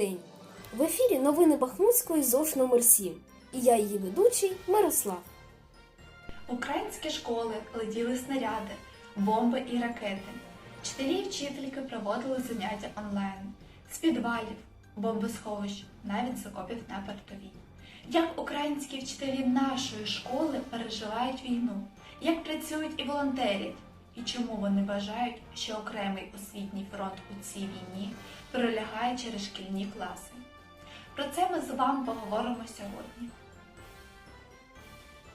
день! В ефірі новини Бахмутської ЗОШ номер 7 і я її ведучий Мирослав. Українські школи летіли снаряди, бомби і ракети. Вчителі і вчительки проводили заняття онлайн з підвалів, бомбосховищ, навіть з окопів на передовій. Як українські вчителі нашої школи переживають війну, як працюють і волонтерять, і чому вони вважають, що окремий освітній фронт у цій війні пролягає через шкільні класи. Про це ми з вами поговоримо сьогодні.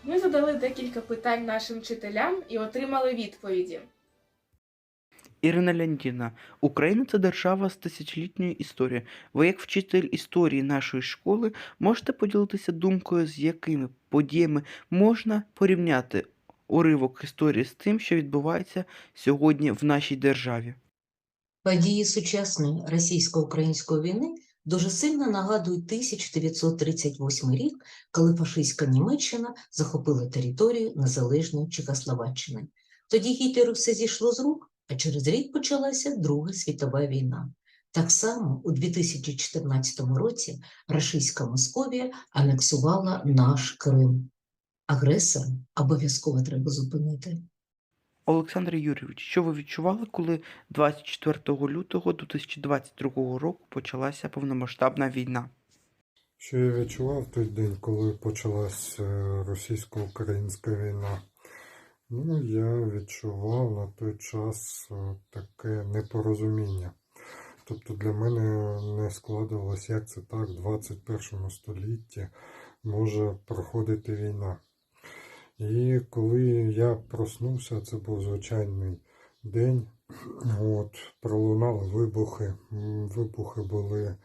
Ми задали декілька питань нашим вчителям і отримали відповіді. Ірина Леонтівна, Україна це держава з тисячолітньою історією. Ви, як вчитель історії нашої школи, можете поділитися думкою, з якими подіями можна порівняти уривок історії з тим, що відбувається сьогодні в нашій державі? Події сучасної російсько-української війни дуже сильно нагадують 1938 рік, коли фашистська Німеччина захопила територію незалежної Чехословаччини. Тоді Гітлеру все зійшло з рук, а через рік почалася Друга світова війна. Так само у 2014 році рашистська Московія анексувала наш Крим. Агресора обов'язково треба зупинити. Олександр Юрійович, що ви відчували, коли 24 лютого 2022 року почалася повномасштабна війна? Що я відчував той день, коли почалась е, російсько-українська війна? Ну, я відчував на той час е, таке непорозуміння. Тобто для мене не складувалось, як це так в 21 столітті може проходити війна. І коли я проснувся, це був звичайний день, от, пролунали вибухи. Вибухи були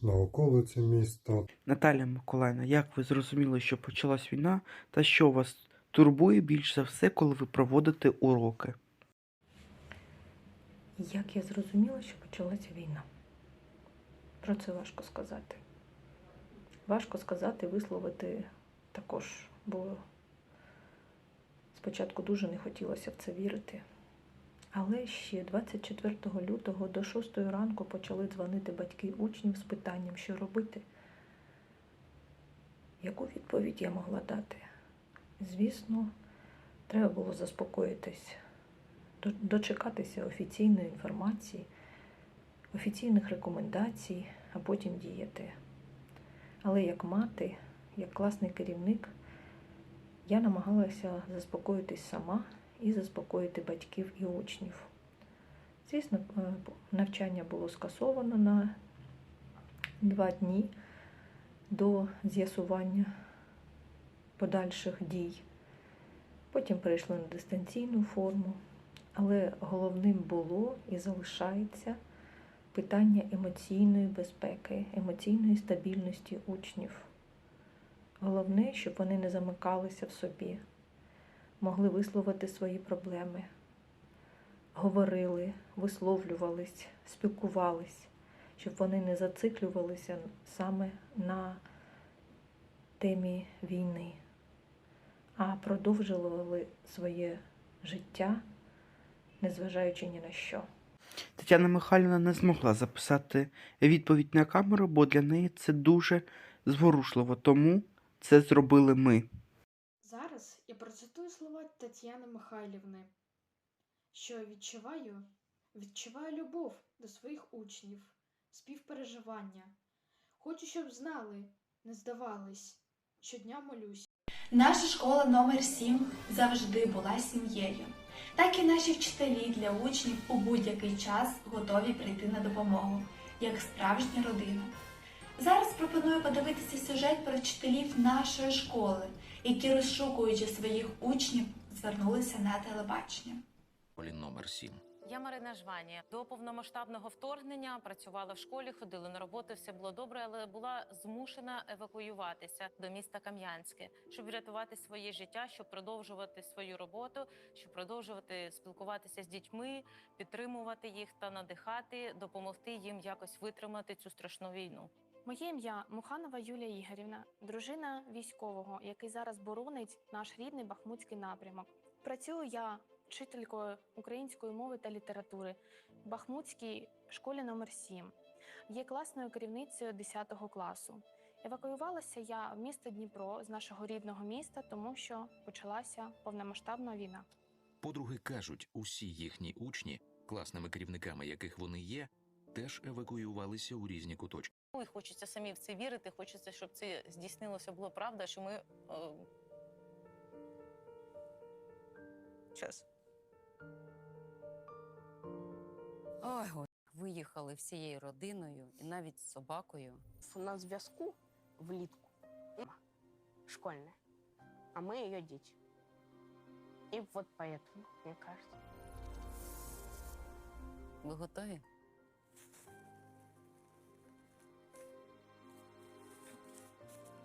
на околиці міста. Наталя Миколаївна, як ви зрозуміли, що почалась війна, та що вас турбує більш за все, коли ви проводите уроки? Як я зрозуміла, що почалася війна? Про це важко сказати. Важко сказати, висловити також, бо спочатку дуже не хотілося в це вірити. Але ще 24 лютого до 6 ранку почали дзвонити батьки учнів з питанням, що робити. Яку відповідь я могла дати? Звісно, треба було заспокоїтись, дочекатися офіційної інформації, офіційних рекомендацій, а потім діяти. Але як мати, як класний керівник, я намагалася заспокоїтись сама і заспокоїти батьків і учнів. Звісно, е, навчання було скасовано на два дні до з'ясування подальших дій. Потім перейшли на дистанційну форму, але головним було і залишається питання емоційної безпеки, емоційної стабільності учнів. Головне, щоб вони не замикалися в собі, могли висловити свої проблеми, говорили, висловлювались, спілкувались, щоб вони не зациклювалися саме на темі війни, а продовжували своє життя, незважаючи ні на що. Тетяна Михайлівна не змогла записати відповідь на камеру, бо для неї це дуже зворушливо, тому це зробили ми. Зараз я процитую слова Тетяни Михайлівни, що відчуваю, відчуваю любов до своїх учнів, співпереживання. Хочу, щоб знали, не здавались, щодня молюсь. Наша школа номер 7 завжди була сім'єю. Так і наші вчителі для учнів у будь-який час готові прийти на допомогу, як справжня родина. Зараз пропоную подивитися сюжет про вчителів нашої школи, які, розшукуючи своїх учнів, звернулися на телебачення. номер 7. Я Марина Жвані. До повномасштабного вторгнення працювала в школі, ходила на роботу, все було добре, але була змушена евакуюватися до міста Кам'янське, щоб врятувати своє життя, щоб продовжувати свою роботу, щоб продовжувати спілкуватися з дітьми, підтримувати їх та надихати, допомогти їм якось витримати цю страшну війну. Моє ім'я Муханова Юлія Ігорівна, дружина військового, який зараз боронить наш рідний Бахмутський напрямок. Працюю я вчителькою української мови та літератури в Бахмутській школі номер 7. Є класною керівницею 10 класу. Евакуювалася я в місто Дніпро з нашого рідного міста, тому що почалася повномасштабна війна. Подруги кажуть, усі їхні учні, класними керівниками яких вони є, теж евакуювалися у різні куточки. Ну і хочеться самі в це вірити, хочеться, щоб це здійснилося, було правда, що ми. Е... Час. Ой, ой, виїхали всією родиною і навіть з собакою. на зв'язку влітку школьная, а мы ее дети. И вот поэтому, мне кажется. Ви готові?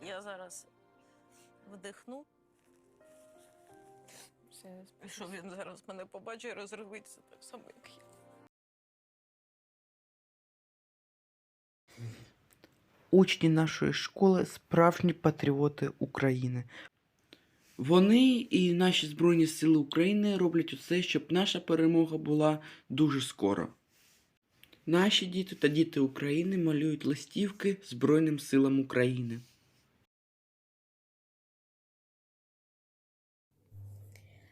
Я зараз вдихну, Все, і що він зараз мене побачить розривиться так само, як я. Учні нашої школи справжні патріоти України. Вони і наші Збройні Сили України роблять усе, щоб наша перемога була дуже скоро. Наші діти та діти України малюють листівки Збройним силам України.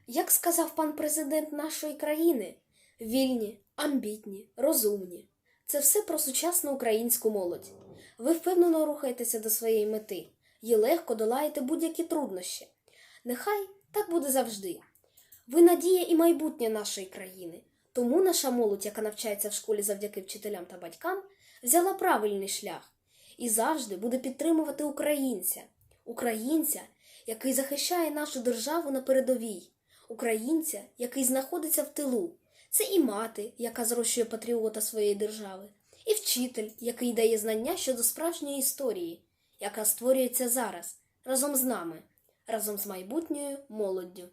Як сказав пан президент нашої країни, вільні, амбітні, розумні. Це все про сучасну українську молодь. Ви впевнено рухаєтеся до своєї мети і легко долаєте будь-які труднощі. Нехай так буде завжди. Ви надія і майбутнє нашої країни. Тому наша молодь, яка навчається в школі завдяки вчителям та батькам, взяла правильний шлях і завжди буде підтримувати українця, українця, який захищає нашу державу на передовій, українця, який знаходиться в тилу. Це і мати, яка зрощує патріота своєї держави, і вчитель, який дає знання щодо справжньої історії, яка створюється зараз разом з нами, разом з майбутньою молоддю.